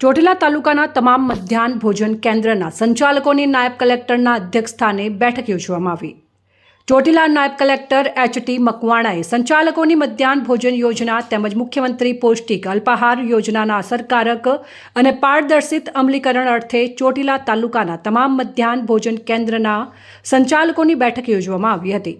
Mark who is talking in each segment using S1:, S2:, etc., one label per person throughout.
S1: ચોટીલા તાલુકાના તમામ મધ્યાહન ભોજન કેન્દ્રના સંચાલકોની નાયબ કલેક્ટરના અધ્યક્ષસ્થાને બેઠક યોજવામાં આવી. ચોટીલા નાયબ કલેક્ટર એચ ટી મકવાણાએ સંચાલકોની મધ્યાહન ભોજન યોજના તેમજ મુખ્યમંત્રી પૌષ્ટિક અલ્પાહાર યોજનાના અસરકારક અને પારદર્શિત અમલીકરણ અર્થે ચોટીલા તાલુકાના તમામ મધ્યાહન ભોજન કેન્દ્રના સંચાલકોની બેઠક યોજવામાં આવી હતી,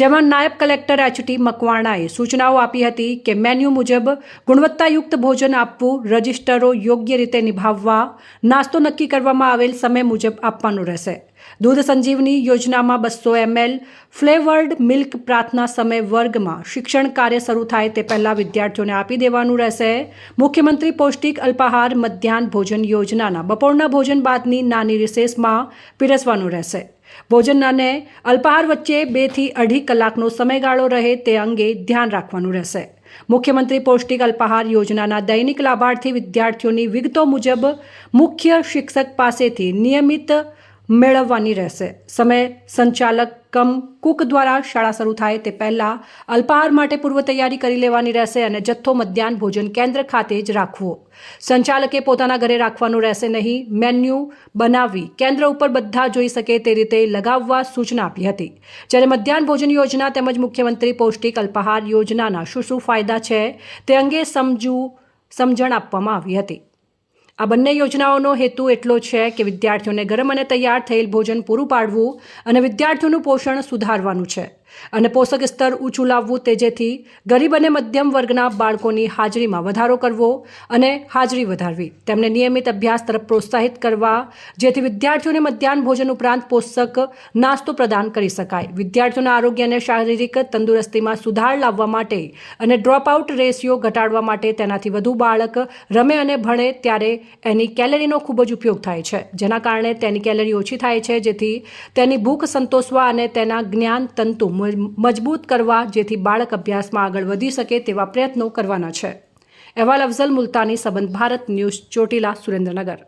S1: જેમાં નાયબ કલેક્ટર એચ ટી મકવાણાએ સૂચનાઓ આપી હતી કે મેન્યુ મુજબ ગુણવત્તાયુક્ત ભોજન આપવું, રજિસ્ટરો યોગ્ય રીતે નિભાવવા, નાસ્તો નક્કી કરવામાં આવેલ સમય મુજબ આપવાનું રહેશે. દૂધ સંજીવની યોજનામાં બસો એમએલ ફ્લેવર્ડ મિલ્ક પ્રાર્થના સમય વર્ગમાં શિક્ષણ કાર્ય શરૂ થાય તે પહેલાં વિદ્યાર્થીઓને આપી દેવાનું રહેશે. મુખ્યમંત્રી પૌષ્ટિક અલ્પાહાર મધ્યાહન ભોજન યોજનાના બપોરના ભોજન બાદની નાની રિસેસમાં પીરસવાનું રહેશે. ભોજન અને અલ્પાહાર વચ્ચે બેથી અઢી કલાકનો સમયગાળો રહે તે અંગે ધ્યાન રાખવાનું રહેશે. મુખ્યમંત્રી પૌષ્ટિક અલ્પાહાર યોજનાના દૈનિક લાભાર્થી વિદ્યાર્થીઓની વિગતો મુજબ મુખ્ય શિક્ષક પાસેથી નિયમિત મેળવવાની રહેશે. સમય સંચાલક કમ કુક દ્વારા શાળા શરૂ થાય તે પહેલાં અલ્પાહાર માટે પૂર્વ તૈયારી કરી લેવાની રહેશે અને જથ્થો મધ્યાહન ભોજન કેન્દ્ર ખાતે જ રાખવો. સંચાલકે પોતાના ઘરે રાખવાનું રહેશે નહીં, મેન્યુ બનાવી કેન્દ્ર ઉપર બધા જોઈ શકે તે રીતે લગાવવા સૂચના આપી હતી. જ્યારે મધ્યાહન ભોજન યોજના તેમજ મુખ્યમંત્રી પૌષ્ટિક અલ્પાહાર યોજનાના શું શું ફાયદા છે તે અંગે સમજવું સમજણ આપવામાં આવી હતી. આ બંને યોજનાઓનો હેતુ એટલો છે કે વિદ્યાર્થીઓને ગરમ અને તૈયાર થયેલ ભોજન પૂરું પાડવું અને વિદ્યાર્થીઓનું પોષણ સુધારવાનું છે. અને પોષક સ્તર ઊંચું લાવવું તે જેથી ગરીબ અને મધ્યમ વર્ગના બાળકોની હાજરીમાં વધારો કરવો અને હાજરી વધારવી. તેમને નિયમિત અભ્યાસ તરફ પ્રોત્સાહિત કરવા, જેથી વિદ્યાર્થીઓને મધ્યાહન ભોજન ઉપરાંત પોષક નાસ્તો પ્રદાન કરી શકાય. વિદ્યાર્થીઓના આરોગ્ય અને શારીરિક તંદુરસ્તીમાં સુધાર લાવવા માટે અને ડ્રોપઆઉટ રેશિયો ઘટાડવા માટે તેનાથી વધુ બાળક રમે અને ભણે ત્યારે એની કેલરીનો ખૂબ જ ઉપયોગ થાય છે. જેના કારણે તેની કેલરી ઓછી થાય છે, જેથી તેની ભૂખ સંતોષવા અને તેના જ્ઞાન તંતુ મજબૂત કરવા જેથી બાળક અભ્યાસમાં આગળ વધી શકે તેવા પ્રયત્નો કરવાના છે. અહેવાલ અફઝલ મુલતાની સંબંધ ભારત ન્યૂઝ ચોટીલા સુરેન્દ્રનગર.